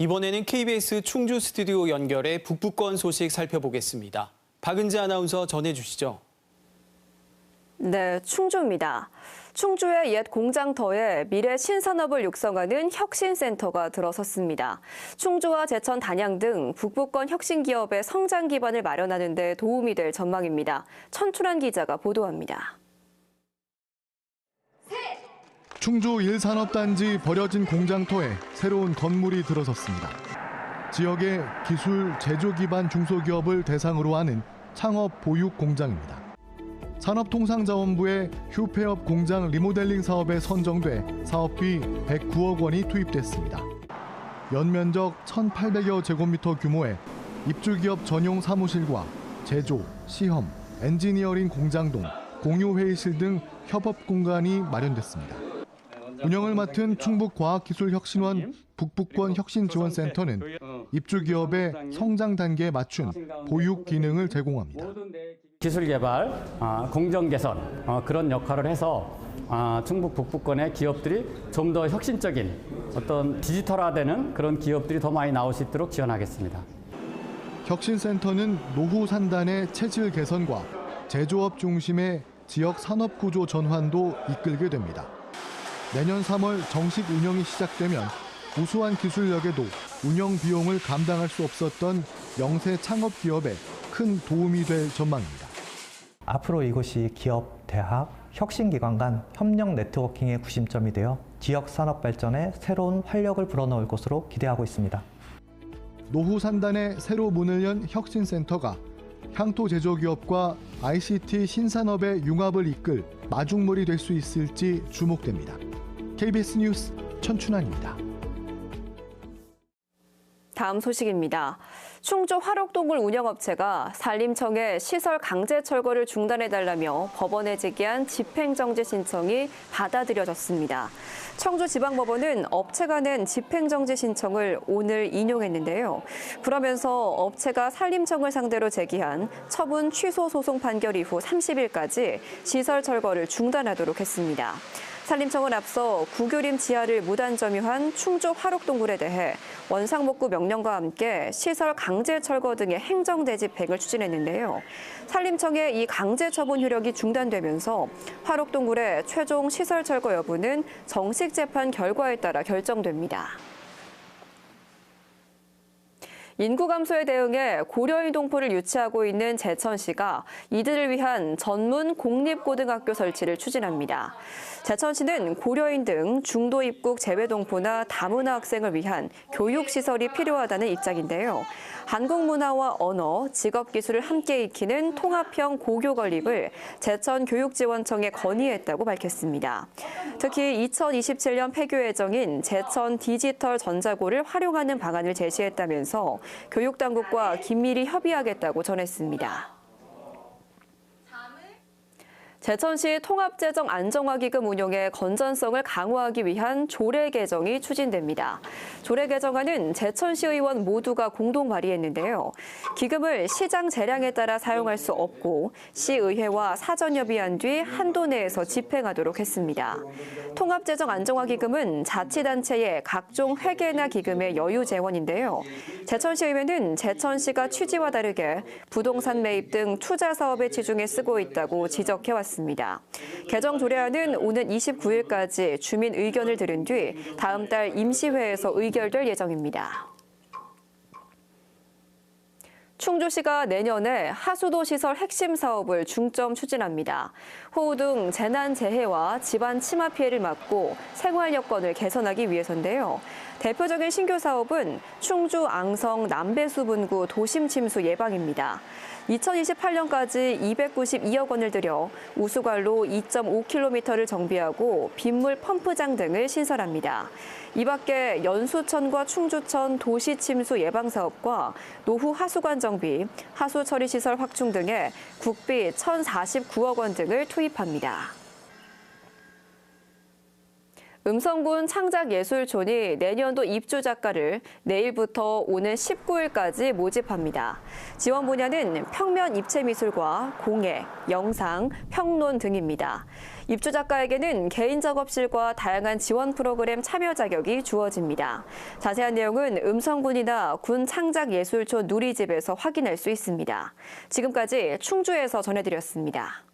이번에는 KBS 충주 스튜디오 연결해 북부권 소식 살펴보겠습니다. 박은지 아나운서 전해주시죠. 네, 충주입니다. 충주의 옛 공장 터에 미래 신산업을 육성하는 혁신센터가 들어섰습니다. 충주와 제천, 단양 등 북부권 혁신 기업의 성장 기반을 마련하는 데 도움이 될 전망입니다. 천출한 기자가 보도합니다. 충주 1산업단지 버려진 공장터에 새로운 건물이 들어섰습니다. 지역의 기술, 제조 기반 중소기업을 대상으로 하는 창업 보육 공장입니다. 산업통상자원부의 휴폐업 공장 리모델링 사업에 선정돼 사업비 109억 원이 투입됐습니다. 연면적 1,800여 제곱미터 규모의 입주기업 전용 사무실과 제조, 시험, 엔지니어링 공장 동, 공유회의실 등 협업 공간이 마련됐습니다. 운영을 맡은 충북과학기술혁신원 북부권 혁신지원센터는 입주기업의 성장 단계에 맞춘 보육 기능을 제공합니다. 기술 개발, 아, 공정 개선 어, 그런 역할을 해서 아, 충북 북부권의 기업들이 좀 더 혁신적인 어떤 디지털화되는 그런 기업들이 더 많이 나올 수 있도록 지원하겠습니다. 혁신센터는 노후 산단의 체질 개선과 제조업 중심의 지역 산업 구조 전환도 이끌게 됩니다. 내년 3월 정식 운영이 시작되면 우수한 기술력에도 운영 비용을 감당할 수 없었던 영세 창업 기업에 큰 도움이 될 전망입니다. 앞으로 이곳이 기업, 대학, 혁신기관 간 협력 네트워킹의 구심점이 되어 지역 산업 발전에 새로운 활력을 불어넣을 것으로 기대하고 있습니다. 노후 산단에 새로 문을 연 혁신센터가 향토 제조기업과 ICT 신산업의 융합을 이끌 마중물이 될 수 있을지 주목됩니다. KBS 뉴스 천춘환입니다. 다음 소식입니다. 충주 화록동굴 운영업체가 산림청의 시설 강제 철거를 중단해달라며 법원에 제기한 집행정지 신청이 받아들여졌습니다. 청주지방법원은 업체가 낸 집행정지 신청을 오늘 인용했는데요. 그러면서 업체가 산림청을 상대로 제기한 처분 취소 소송 판결 이후 30일까지 시설 철거를 중단하도록 했습니다. 산림청은 앞서 구교림 지하를 무단 점유한 충주 화록동굴에 대해 원상복구 명령과 함께 시설 강제 철거 등의 행정 대집행을 추진했는데요. 산림청의 이 강제 처분 효력이 중단되면서 화록동굴의 최종 시설 철거 여부는 정식 재판 결과에 따라 결정됩니다. 인구 감소에 대응해 고려인 동포를 유치하고 있는 제천시가 이들을 위한 전문 공립고등학교 설치를 추진합니다. 제천시는 고려인 등 중도 입국 재외 동포나 다문화 학생을 위한 교육 시설이 필요하다는 입장인데요. 한국 문화와 언어, 직업 기술을 함께 익히는 통합형 고교 건립을 제천 교육지원청에 건의했다고 밝혔습니다. 특히 2027년 폐교 예정인 제천 디지털 전자고를 활용하는 방안을 제시했다면서 교육당국과 긴밀히 협의하겠다고 전했습니다. 제천시 통합재정 안정화기금 운영의 건전성을 강화하기 위한 조례 개정이 추진됩니다. 조례 개정안은 제천시 의원 모두가 공동 발의했는데요. 기금을 시장 재량에 따라 사용할 수 없고 시의회와 사전 협의한 뒤 한도 내에서 집행하도록 했습니다. 통합재정 안정화기금은 자치단체의 각종 회계나 기금의 여유 재원인데요. 제천시의회는 제천시가 취지와 다르게 부동산 매입 등 투자 사업에 치중해 쓰고 있다고 지적해왔습니다. 개정 조례안은 오는 29일까지 주민 의견을 들은 뒤 다음 달 임시회에서 의결될 예정입니다. 충주시가 내년에 하수도 시설 핵심 사업을 중점 추진합니다. 호우 등 재난 재해와 집안 침하 피해를 막고 생활 여건을 개선하기 위해서인데요. 대표적인 신규 사업은 충주 앙성 남배수 분구 도심 침수 예방입니다. 2028년까지 292억 원을 들여 우수관로 2.5km를 정비하고 빗물 펌프장 등을 신설합니다. 이 밖에 연수천과 충주천 도시 침수 예방 사업과 노후 하수관 정비, 하수 처리 시설 확충 등에 국비 1,049억 원 등을 투입합니다. 음성군 창작예술촌이 내년도 입주 작가를 내일부터 오는 19일까지 모집합니다. 지원 분야는 평면 입체 미술과 공예, 영상, 평론 등입니다. 입주 작가에게는 개인 작업실과 다양한 지원 프로그램 참여 자격이 주어집니다. 자세한 내용은 음성군이나 군 창작예술촌 누리집에서 확인할 수 있습니다. 지금까지 충주에서 전해드렸습니다.